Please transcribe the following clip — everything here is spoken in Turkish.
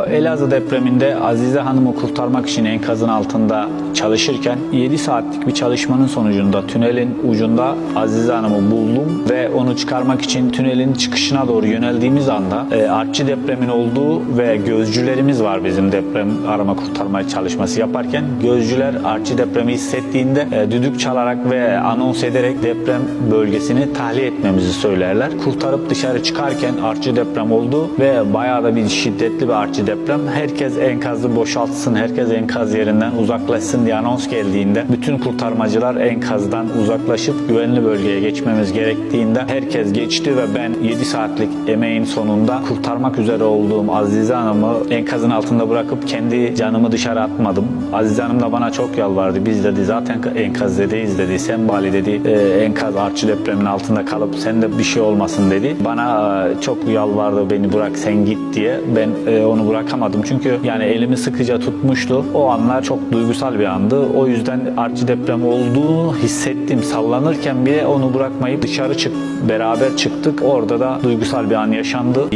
Elazığ depreminde Azize Hanım'ı kurtarmak için enkazın altında çalışırken 7 saatlik bir çalışmanın sonucunda tünelin ucunda Azize Hanım'ı buldum ve onu çıkarmak için tünelin çıkışına doğru yöneldiğimiz anda e, artçı depremin olduğu ve gözcülerimiz var bizim deprem arama kurtarma çalışması yaparken gözcüler artçı depremi hissettiğinde e, düdük çalarak ve anons ederek deprem bölgesini tahliye etmemizi söylerler. Kurtarıp dışarı çıkarken artçı deprem oldu ve bayağı da bir şiddetli bir artçı deprem. Herkes enkazı boşaltsın, herkes enkaz yerinden uzaklaşsın diye anons geldiğinde bütün kurtarmacılar enkazdan uzaklaşıp güvenli bölgeye geçmemiz gerektiğinde herkes geçti ve ben 7 saatlik emeğin sonunda kurtarmak üzere olduğum Azize Hanım'ı enkazın altında bırakıp kendi canımı dışarı atmadım. Azize Hanım da bana çok yalvardı. Biz dedi zaten enkazdedeyiz dedi. Sen bali dedi e, enkaz artçı depremin altında kalıp sen de bir şey olmasın dedi. Bana e, çok yalvardı beni bırak sen git diye. Ben e, onu bırakamadım. Çünkü yani elimi sıkıca tutmuştu. O anlar çok duygusal bir andı. O yüzden artçı deprem olduğunu hissettim. Sallanırken bile onu bırakmayıp dışarı çık beraber çıktık. Orada da duygusal bir an yaşandı.